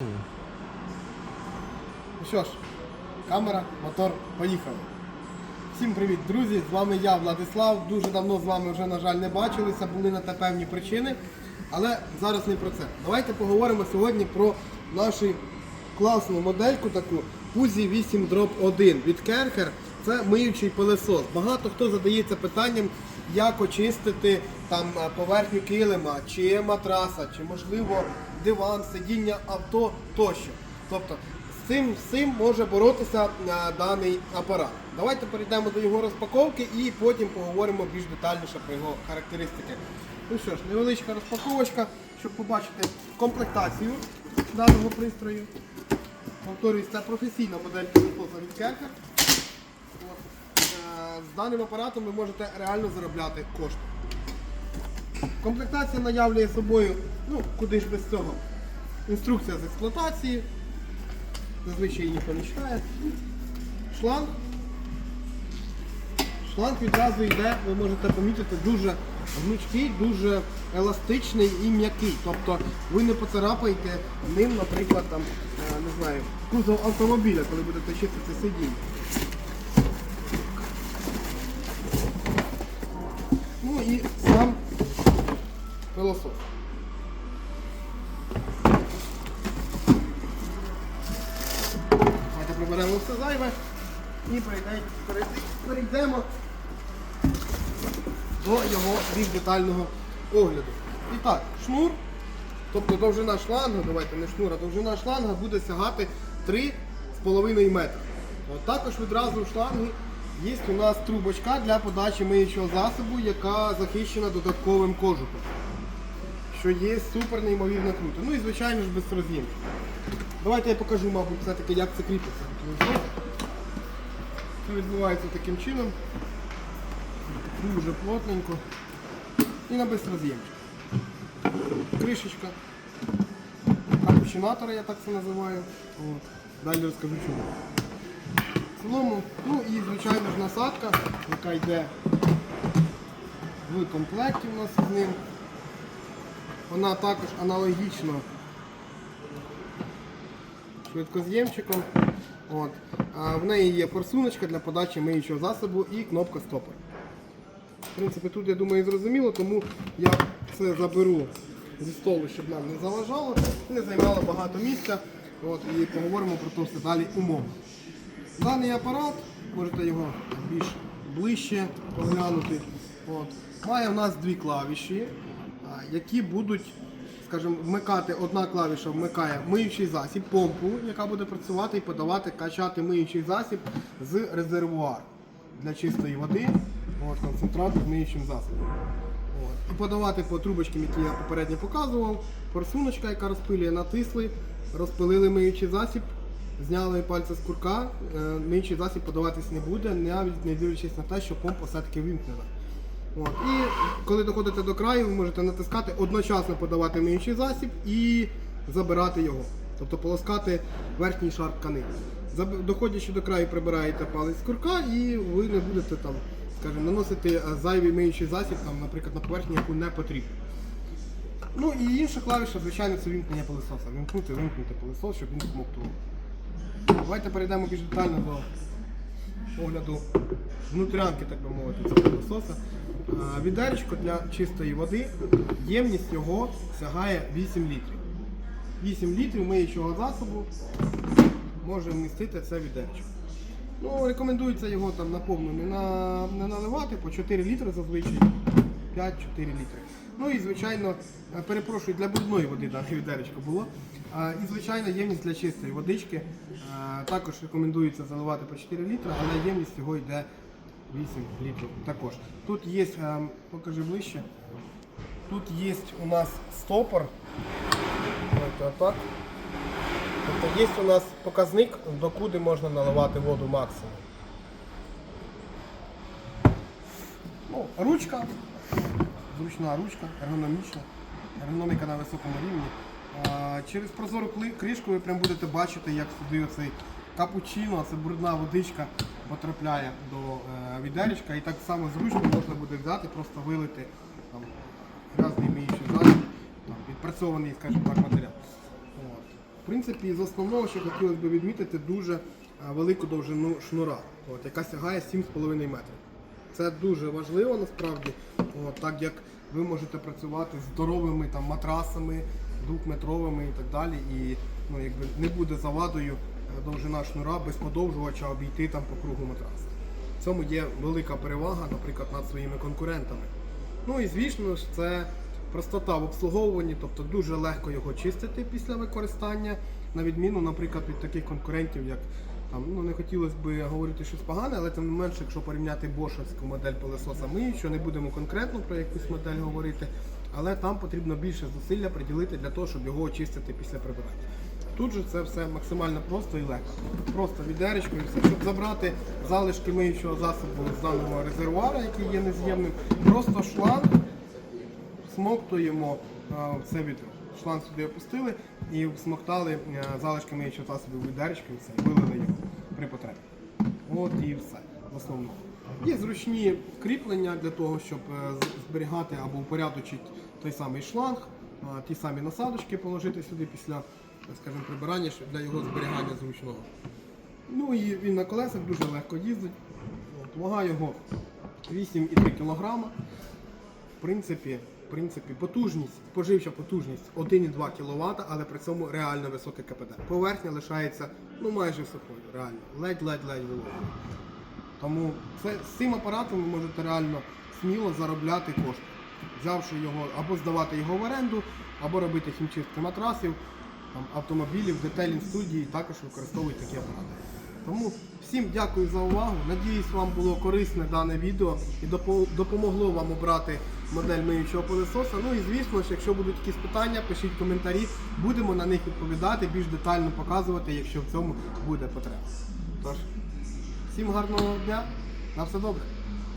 Ну що ж, камера, мотор, поїхали. Всім привіт, друзі! З вами я, Владислав. Дуже давно з вами вже, на жаль, не бачилися, були на те певні причини. Але зараз не про це. Давайте поговоримо сьогодні про нашу класну модельку таку Uzi 8 Drop 1 від Керхер. Це миючий пилесос. Багато хто задається питанням, як очистити там поверхню килима, чи матраса, чи можливо диван, сидіння авто тощо. Тобто з цим, цим може боротися е, даний апарат. Давайте перейдемо до його розпаковки і потім поговоримо більш детальніше про його характеристики. Ну що ж, невеличка розпаковочка, щоб побачити комплектацію даного пристрою. Повторюсь, це професійна модель пилососа від. З даним апаратом ви можете реально заробляти кошти. Комплектація наявляє собою, ну куди ж без цього, інструкція з експлуатації, зазвичай її ніхто не читає. Шланг. Шланг відразу йде, ви можете помітити, дуже гнучкий, дуже еластичний і м'який. Тобто ви не поцарапаєте ним, наприклад, там, е, не знаю, кузов автомобіля, коли будете чистити сидіння. І сам пилосос. Давайте приберемо все зайве і перейде- перейде- перейдемо до його більш детального огляду. І так, шнур, тобто довжина шланга, давайте не шнур, а довжина шланга буде сягати 3,5 метри. От також відразу в шлангі є у нас трубочка для подачі миючого засобу, яка захищена додатковим кожухом. Що є супер неймовірно круто. Ну і звичайно ж без роз'ємки. Давайте я покажу, мабуть, все-таки як це кріпиться. Це відбувається таким чином. Дуже плотненько. І на безроз'ємчик. Кришечка. Капучинатора, я так це називаю. От. Далі розкажу чому. В ну і звичайно ж насадка, яка йде в комплекті у нас з ним. Вона також аналогічно швидкоз'ємчиком. От. А в неї є форсуночка для подачі миючого засобу і кнопка стопор. В принципі, тут я думаю зрозуміло, тому я це заберу зі столу, щоб нам не заважало, не займало багато місця. От, і поговоримо про то все далі умовно. Даний апарат, можете його більш ближче поглянути. От. Має в нас дві клавіші, які будуть, скажімо, вмикати, одна клавіша вмикає миючий засіб, помпу, яка буде працювати і подавати, качати миючий засіб з резервуару для чистої води, от, концентрату з миючим засобом. От. І подавати по трубочкам, які я попередньо показував, форсуночка, яка розпилює, натисли, розпилили миючий засіб, зняли пальця з курка, е, миючий засіб подаватись не буде, навіть не дивлячись на те, що помпа все-таки вимкнена. От. І коли доходите до краю, ви можете натискати, одночасно подавати миючий засіб і забирати його. Тобто полоскати верхній шар тканини. Доходячи до краю, прибираєте палець з курка і ви не будете там, скажімо, наносити е, зайвий миючий засіб, там, наприклад, на поверхню, яку не потрібно. Ну і інша клавіша, звичайно, це вимкнення пилососа. Вимкнути, вимкнути пилосос, щоб він смоктував. Давайте перейдемо більш детально до огляду внутрянки, так би мовити, цього пилососа. А, Відеречко для чистої води, ємність його сягає 8 літрів. 8 літрів миючого засобу може вмістити це відеречко. Ну, рекомендується його там на не, на, не наливати, по 4 літри зазвичай, 5-4 літри. Ну і звичайно, е, перепрошую, для брудної води дане відеречко було. І звичайно ємність для чистої водички. Також рекомендується заливати по 4 літри, але ємність його йде 8 літрів також. Тут є, е, покажи ближче, тут є у нас стопор. Тобто є у нас показник, докуди можна наливати воду максимум. Ну, ручка, зручна ручка, ергономічна, ергономіка на високому рівні. Через прозору кришку ви прям будете бачити, як сюди оцей капучино, це брудна водичка потрапляє до е, відеречка і так само зручно можна буде взяти, просто вилити там, грязний миючий засіб, там, відпрацьований, скажімо так, матеріал. От. принципі, з основного, що хотілося б відмітити, дуже е, велику довжину шнура, от, яка сягає 7,5 метрів. Це дуже важливо насправді, от, так як ви можете працювати з здоровими там, матрасами, двохметровими і так далі. І ну, якби не буде завадою е, довжина шнура без подовжувача обійти там по кругу матраса. В цьому є велика перевага, наприклад, над своїми конкурентами. Ну і звісно ж, це простота в обслуговуванні, тобто дуже легко його чистити після використання, на відміну, наприклад, від таких конкурентів, як там, ну не хотілося б говорити щось погане, але тим не менше, якщо порівняти бошевську модель пилососа миючого, не будемо конкретно про якусь модель говорити, але там потрібно більше зусилля приділити для того, щоб його очистити після прибирання. Тут же це все максимально просто і легко. Просто відеречкою, все. Щоб забрати залишки миючого засобу з даного резервуара, який є нез'ємним, просто шланг смоктуємо в це відро. Шланг сюди опустили і всмоктали е, залишки миючого засобу відеречко і все, вилили його при потребі. От і все в основному. Є зручні кріплення для того, щоб е, зберігати або упорядочити той самий шланг, ті самі насадочки положити сюди після, скажімо, прибирання для його зберігання зручного. Ну і він на колесах дуже легко їздить. От, Вага його 8,3 кг. В принципі, в принципі, потужність, споживча потужність 1,2 кВт, але при цьому реально високе КПД. Поверхня лишається ну майже сухою, реально. Ледь-ледь-ледь вологою. Тому це, з цим апаратом ви можете реально сміло заробляти кошти, взявши його або здавати його в оренду, або робити хімчистки матрасів, там, автомобілів, детелінг студії також використовують такі апарати. Тому всім дякую за увагу. Надіюсь, вам було корисне дане відео і допомогло вам обрати модель миючого пилососа. Ну і звісно ж, якщо будуть якісь питання, пишіть коментарі, будемо на них відповідати, більш детально показувати, якщо в цьому буде потреба. Тож, всім гарного дня, на все добре.